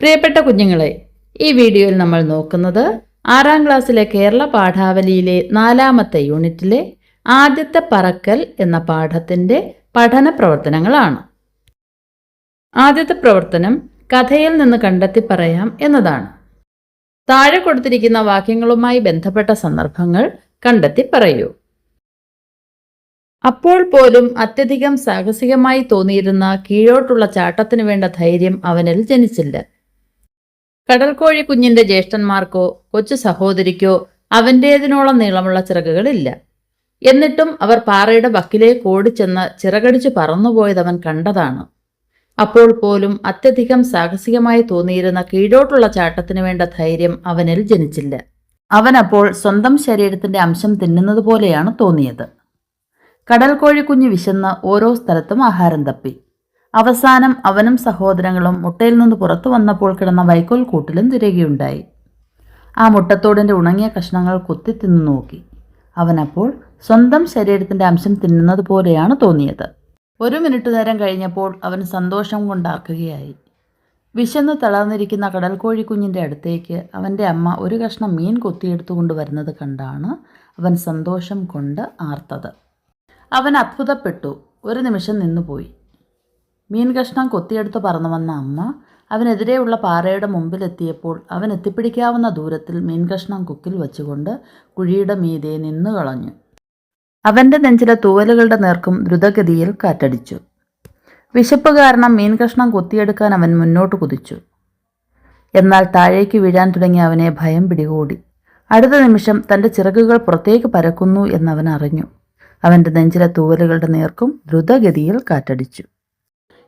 പ്രിയപ്പെട്ട കുഞ്ഞുങ്ങളെ ഈ വീഡിയോയിൽ നമ്മൾ നോക്കുന്നത് ആറാം ക്ലാസ്സിലെ കേരള പാഠാവലിയിലെ നാലാമത്തെ യൂണിറ്റിലെ ആദ്യത്തെ പറക്കൽ എന്ന പാഠത്തിന്റെ പഠന പ്രവർത്തനങ്ങളാണ്. ആദ്യത്തെ പ്രവർത്തനം കഥയിൽ നിന്ന് കണ്ടെത്തി പറയാം എന്നതാണ്. താഴെ കൊടുത്തിരിക്കുന്ന വാക്യങ്ങളുമായി ബന്ധപ്പെട്ട സന്ദർഭങ്ങൾ കണ്ടെത്തി പറയൂ. അപ്പോൾ പോലും അത്യധികം സാഹസികമായി തോന്നിയിരുന്ന കീഴോട്ടുള്ള ചാട്ടത്തിനു വേണ്ട ധൈര്യം അവനിൽ ജനിച്ചില്ല. കടൽക്കോഴി കുഞ്ഞിന്റെ ജ്യേഷ്ഠന്മാർക്കോ കൊച്ചു സഹോദരിക്കോ അവന്റേതിനോളം നീളമുള്ള ചിറകുകളില്ല. എന്നിട്ടും അവർ പാറയുടെ ബക്കിലേക്ക് ഓടിച്ചെന്ന് ചിറകടിച്ചു പറന്നുപോയതവൻ കണ്ടതാണ്. അപ്പോൾ പോലും അത്യധികം സാഹസികമായി തോന്നിയിരുന്ന കീഴോട്ടുള്ള ചാട്ടത്തിന് വേണ്ട ധൈര്യം അവനിൽ ജനിച്ചില്ല. അവനപ്പോൾ സ്വന്തം ശരീരത്തിന്റെ അംശം തിന്നുന്നത് പോലെയാണ് തോന്നിയത്. കടൽക്കോഴി കുഞ്ഞ് വിശന്ന് ഓരോ സ്ഥലത്തും ആഹാരം തപ്പി. അവസാനം അവനും സഹോദരങ്ങളും മുട്ടയിൽ നിന്ന് പുറത്തു വന്നപ്പോൾ കിടന്ന വൈക്കോൽ കൂട്ടിലും തിരികെയുണ്ടായി. ആ മുട്ടത്തോടിന്റെ ഉണങ്ങിയ കഷ്ണങ്ങൾ കുത്തി തിന്നു നോക്കി. അവനപ്പോൾ സ്വന്തം ശരീരത്തിന്റെ അംശം തിന്നുന്നത് പോലെയാണ് തോന്നിയത്. ഒരു മിനിറ്റ് നേരം കഴിഞ്ഞപ്പോൾ അവൻ സന്തോഷം കൊണ്ടാക്കുകയായി. വിശന്ന് തളർന്നിരിക്കുന്ന കടൽക്കോഴി കുഞ്ഞിന്റെ അടുത്തേക്ക് അവന്റെ അമ്മ ഒരു കഷ്ണം മീൻ കൊത്തിയെടുത്തുകൊണ്ട് കൊണ്ടുവരുന്നത് കണ്ടാണ് അവൻ സന്തോഷം കൊണ്ട് ആർത്തത്. അവൻ അത്ഭുതപ്പെട്ടു. ഒരു നിമിഷം നിന്നുപോയി. മീൻ കഷ്ണം കൊത്തിയെടുത്ത് പറന്നു വന്ന അമ്മ അവനെതിരെയുള്ള പാറയുടെ മുമ്പിലെത്തിയപ്പോൾ അവൻ എത്തിപ്പിടിക്കാവുന്ന ദൂരത്തിൽ മീൻ കഷ്ണം കുക്കിൽ വെച്ചുകൊണ്ട് കുഴിയുടെ മീതെ നിന്നു കളഞ്ഞു. അവന്റെ നെഞ്ചിലെ തൂവലുകളുടെ നേർക്കും ദ്രുതഗതിയിൽ കാറ്റടിച്ചു. വിശപ്പ് കാരണം മീൻ കഷ്ണം കൊത്തിയെടുക്കാൻ അവൻ മുന്നോട്ട് കുതിച്ചു. എന്നാൽ താഴേക്ക് വീഴാൻ തുടങ്ങിയ അവനെ ഭയം പിടികൂടി. അടുത്ത നിമിഷം തന്റെ ചിറകുകൾ പുറത്തേക്ക് പരക്കുന്നു എന്നവൻ അറിഞ്ഞു. അവന്റെ നെഞ്ചിലെ തൂവലുകളുടെ നേർക്കും ദ്രുതഗതിയിൽ കാറ്റടിച്ചു.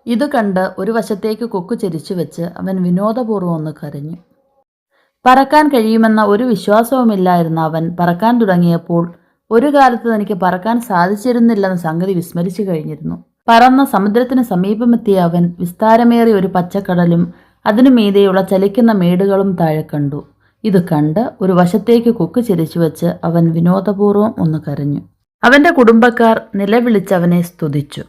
ഇത് കണ്ട് ഒരു വശത്തേക്ക് കൊക്കു ചെരിച്ചു വെച്ച് അവൻ വിനോദപൂർവം ഒന്ന് കരഞ്ഞു. പറക്കാൻ കഴിയുമെന്ന ഒരു വിശ്വാസവുമില്ലായിരുന്ന അവൻ പറക്കാൻ തുടങ്ങിയപ്പോൾ ഒരു കാലത്ത് തനിക്ക് പറക്കാൻ സാധിച്ചിരുന്നില്ലെന്ന സംഗതി വിസ്മരിച്ചു കഴിഞ്ഞിരുന്നു. പറന്ന സമുദ്രത്തിന് സമീപമെത്തിയ അവൻ വിസ്താരമേറിയ ഒരു പച്ചക്കടലും അതിനു മീതെയുള്ള ചലിക്കുന്ന മേടുകളും താഴെ കണ്ടു. ഇത് കണ്ട് ഒരു വശത്തേക്ക് കൊക്ക് ചിരിച്ചു വെച്ച് അവൻ വിനോദപൂർവം ഒന്ന് കരഞ്ഞു. അവന്റെ കുടുംബക്കാർ നിലവിളിച്ചവനെ സ്തുതിച്ചു.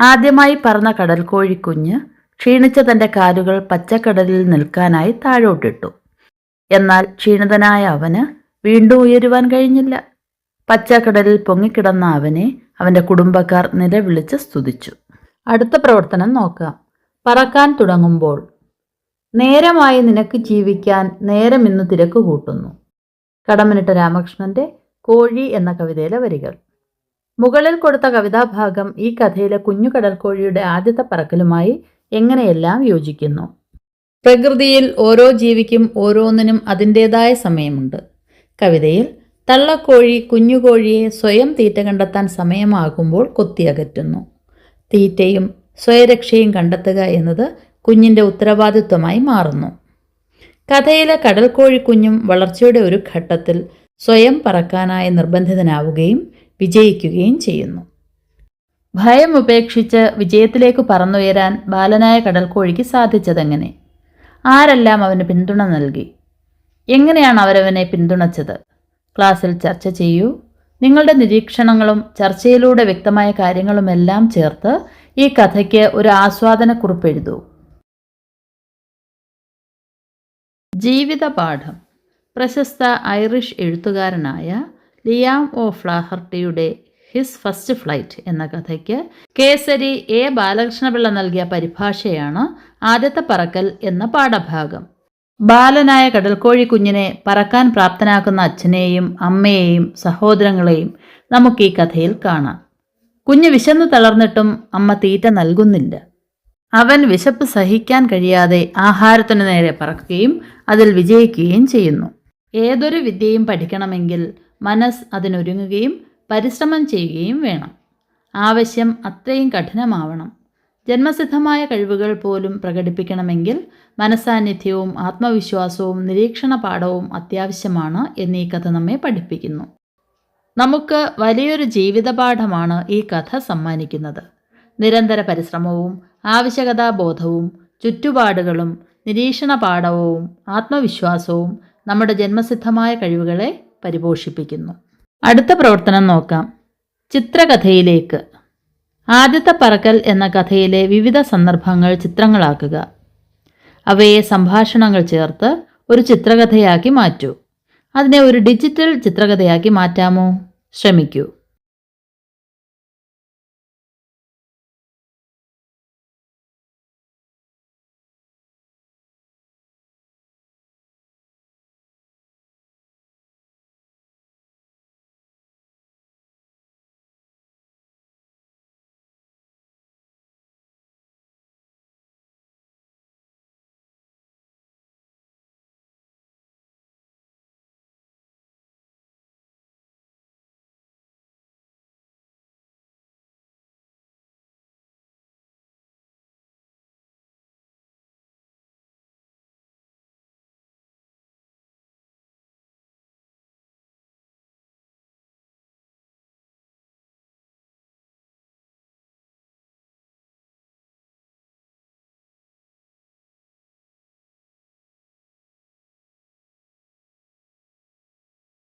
ആദ്യമായി പറന്ന കടൽക്കോഴിക്കുഞ്ഞ് ക്ഷീണിച്ച തന്റെ കാലുകൾ പച്ചക്കടലിൽ നിൽക്കാനായി താഴോട്ടിട്ടു. എന്നാൽ ക്ഷീണിതനായ അവന് വീണ്ടും ഉയരുവാൻ കഴിഞ്ഞില്ല. പച്ചക്കടലിൽ പൊങ്ങിക്കിടന്ന അവനെ അവന്റെ കുടുംബക്കാർ നിലവിളിച്ച് സ്തുതിച്ചു. അടുത്ത പ്രവർത്തനം നോക്കാം. പറക്കാൻ തുടങ്ങുമ്പോൾ നേരമായി നിനക്ക് ജീവിക്കാൻ നേരം ഇന്ന് തിരക്ക് കൂട്ടുന്നു. കടമനിട്ട രാമകൃഷ്ണന്റെ കോഴി എന്ന കവിതയിലെ വരികൾ. മുകളിൽ കൊടുത്ത കവിതാഭാഗം ഈ കഥയിലെ കുഞ്ഞു കടൽക്കോഴിയുടെ ആദ്യത്തെ പറക്കലുമായി എങ്ങനെയെല്ലാം യോജിക്കുന്നു? പ്രകൃതിയിൽ ഓരോ ജീവിക്കും ഓരോന്നിനും അതിന്റെതായ സമയമുണ്ട്. കവിതയിൽ തള്ളക്കോഴി കുഞ്ഞുകോഴിയെ സ്വയം തീറ്റ കണ്ടെത്താൻ സമയമാകുമ്പോൾ കൊത്തിയകറ്റുന്നു തീറ്റയും സ്വയരക്ഷയും കണ്ടെത്തുക എന്നത് കുഞ്ഞിന്റെ ഉത്തരവാദിത്വമായി മാറുന്നു. കഥയിലെ കടൽക്കോഴി കുഞ്ഞും വളർച്ചയുടെ ഒരു ഘട്ടത്തിൽ സ്വയം പറക്കാനായി നിർബന്ധിതനാവുകയും വിജയിക്കുകയും ചെയ്യുന്നു. ഭയം ഉപേക്ഷിച്ച് വിജയത്തിലേക്ക് പറന്നുയരാൻ ബാലനായ കടൽക്കോഴിക്ക് സാധിച്ചതെങ്ങനെ? ആരെല്ലാം അവന് പിന്തുണ നൽകി? എങ്ങനെയാണ് അവരവനെ പിന്തുണച്ചത്? ക്ലാസ്സിൽ ചർച്ച ചെയ്യൂ. നിങ്ങളുടെ നിരീക്ഷണങ്ങളും ചർച്ചയിലൂടെ വ്യക്തമായ കാര്യങ്ങളുമെല്ലാം ചേർത്ത് ഈ കഥയ്ക്ക് ഒരു ആസ്വാദനക്കുറിപ്പ് എഴുതൂ. ജീവിതപാഠം. പ്രശസ്ത ഐറിഷ് എഴുത്തുകാരനായ ലിയാം ഒ ഫ്ലാഹർട്ടിയുടെ ഹിസ് ഫസ്റ്റ് ഫ്ലൈറ്റ് എന്ന കഥയ്ക്ക് കേസരി എ ബാലകൃഷ്ണപിള്ള നൽകിയ പരിഭാഷയാണ് ആദ്യത്തെ പറക്കൽ എന്ന പാഠഭാഗം. ബാലനായ കടൽക്കോഴി കുഞ്ഞിനെ പറക്കാൻ പ്രാപ്തനാക്കുന്ന അച്ഛനെയും അമ്മയെയും സഹോദരങ്ങളെയും നമുക്ക് ഈ കഥയിൽ കാണാം. കുഞ്ഞ് വിശന്ന് തളർന്നിട്ടും അമ്മ തീറ്റ നൽകുന്നില്ല. അവൻ വിശപ്പ് സഹിക്കാൻ കഴിയാതെ ആഹാരത്തിനു നേരെ പറക്കുകയും അതിൽ വിജയിക്കുകയും ചെയ്യുന്നു. ഏതൊരു വിദ്യയും പഠിക്കണമെങ്കിൽ മനസ്സ് അതിനൊരുങ്ങുകയും പരിശ്രമം ചെയ്യുകയും വേണം. ആവശ്യം അത്രയും കഠിനമാവണം. ജന്മസിദ്ധമായ കഴിവുകൾ പോലും പ്രകടിപ്പിക്കണമെങ്കിൽ മനസാന്നിധ്യവും ആത്മവിശ്വാസവും നിരീക്ഷണ പാഠവും അത്യാവശ്യമാണ് എന്നീ കഥ നമ്മെ പഠിപ്പിക്കുന്നു. നമുക്ക് വലിയൊരു ജീവിതപാഠമാണ് ഈ കഥ സമ്മാനിക്കുന്നത്. നിരന്തര പരിശ്രമവും ആവശ്യകതാബോധവും ചുറ്റുപാടുകളും നിരീക്ഷണ പാഠവും ആത്മവിശ്വാസവും നമ്മുടെ ജന്മസിദ്ധമായ കഴിവുകളെ പരിപോഷിപ്പിക്കുന്നു. അടുത്ത പ്രവർത്തനം നോക്കാം. ചിത്രകഥയിലേക്ക്. ആദ്യത്തെ പറക്കൽ എന്ന കഥയിലെ വിവിധ സന്ദർഭങ്ങൾ ചിത്രങ്ങളാക്കുക. അവയെ സംഭാഷണങ്ങൾ ചേർത്ത് ഒരു ചിത്രകഥയാക്കി മാറ്റൂ. അതിനെ ഒരു ഡിജിറ്റൽ ചിത്രകഥയാക്കി മാറ്റാമോ? ശ്രമിക്കൂ.